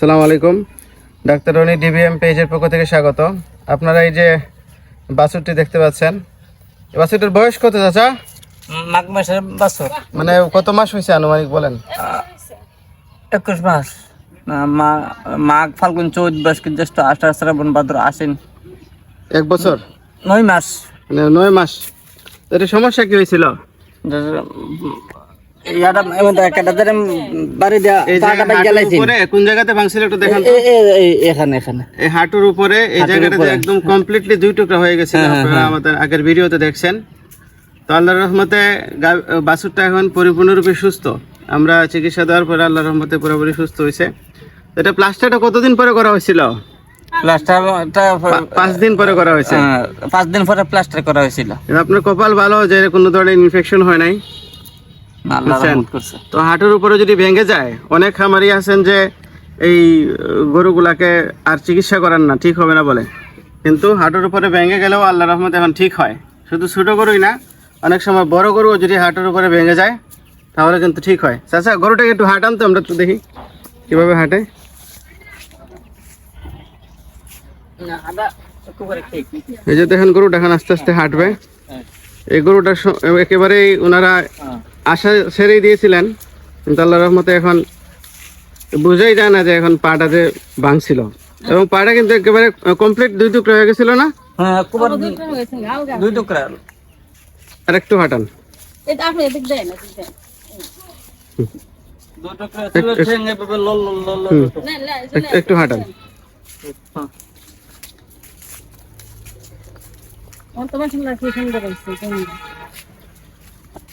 আসসালামু আলাইকুম। Doctor Roni dBm পেজের পক্ষ থেকে স্বাগত। আপনারা এই যে বাছুরটি দেখতে পাচ্ছেন বাছুরটির বয়স কত চাচা? মাঘ মাসের বছর। মানে কত মাস হয়েছে আনুমানিক বলেন? একুশ মাস। মা- মাঘ ফাল্গুন চৌদ্দ বৈশাখ জ্যৈষ্ঠ আষাঢ় শ্রাবণ ভাদ্র আশ্বিন। এক বছর? নয় মাস। মানে নয় মাস। এটা সমস্যা কি হয়েছিল? ইয়াটা এমন একটা বাড়ি দেওয়া এই পাটা জায়গা- বাইক হাঁটুর জ্বালাইছি উপরে কোন জায়গাতে ভাঙছিল একটু দেখেন তো। এ- এ- এ- এখানে এখানে। এই হাঁটুর উপরে এই জায়গাটাতে একদম কমপ্লিটলি দুই টুকরা হয়ে হ্যাঁ, হ্যাঁ, আপনারা হ্যাঁ। আমাদের আগের ভিডিওতে দেখছেন। তো আল্লাহর রহমতে বাছুরটা এখন পরিপূর্ণরূপে সুস্থ। আমরা চিকিৎসা দেওয়ার পরে আল্লাহর রহমতে পুরোপুরি সুস্থ হয়েছে। এটা প্লাস্টারটা কতদিন পরে করা হয়েছিল? প্লাস্টারটা পাঁচ দিন পরে করা হয়েছে। পাঁচ দিন পরে প্লাস্টার করা হয়েছিল। আপনার কপাল ভালো যে কোনো ধরনের ইনফেকশন হয় নাই। আল্লাহ বুঝছেন? তো হাঁটুর উপরে যদি ভেঙে যায় অনেক খামারি আছেন যে এই গরুগুলাকে আর চিকিৎসা করান না ঠিক হবে না বলে। কিন্তু হাঁটুর উপরে ভেঙে গেলেও আল্লাহ রহমত এখন ঠিক হয়। শুধু ছোটো গরুই না অনেক সময় বড় গরুও যদি হাঁটুর উপরে ভেঙে যায় তাহলে কিন্তু ঠিক হয়। চাচা গরুটাকে একটু হাঁটান তো আমরা একটু দেখি কীভাবে হাঁটে। এই যে দেখেন গরুটা এখন আস্তে আস্তে হাঁটবে। এই গরুটা একেবারেই ওনারা আশা ছেড়েই দিয়েছিলেন কিন্তু আল্লাহ রহমতে এখন বোঝাই যায় না যে এখন পাটা যে ভাঙছিল। এবং পাটা কিন্তু একেবারে কমপ্লিট দুই টুকরা হয়ে গেছিল না? হ্যাঁ দুই টুকরা আর একটু হাঁটান। একটু হাঁটান। হ্যাঁ। তোমার সঙ্গে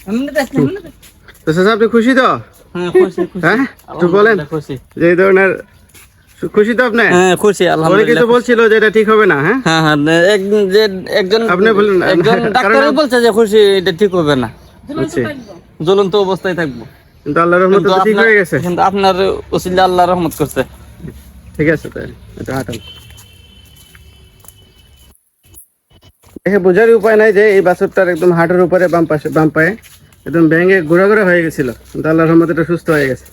তো চাচা আপনি খুশি তো? হ্যাঁ খুশি খুশি। হ্যাঁ? একটু বলেন। যে এই ধরনের খুশি তো আপনি? হ্যাঁ খুশি অনেকে তো বলছিল যে এটা ঠিক হবে না হ্যাঁ? হ্যাঁ হ্যাঁ এক- যে একজন আপনি বললেন একজন কারণ বলছে যে খুশি এটা ঠিক হবে না। জ্বলন্ত অবস্থায় থাকব। কিন্তু আল্লাহ রহমতে ঠিক হয়ে গেছে। কিন্তু আপনার আল্লাহ রহমত করছে। ঠিক আছে তাই এটা হাঁটান দেখে বোঝারই উপায় নাই যে এই বাছুরটার একদম হাটের উপরে বাম পাশে বাম পায়ে একদম ব্যাঙে ঘোরা ঘোরা হয়ে গেছিল। কিন্তু আল্লাহর রহমতে এটা সুস্থ হয়ে গেছে।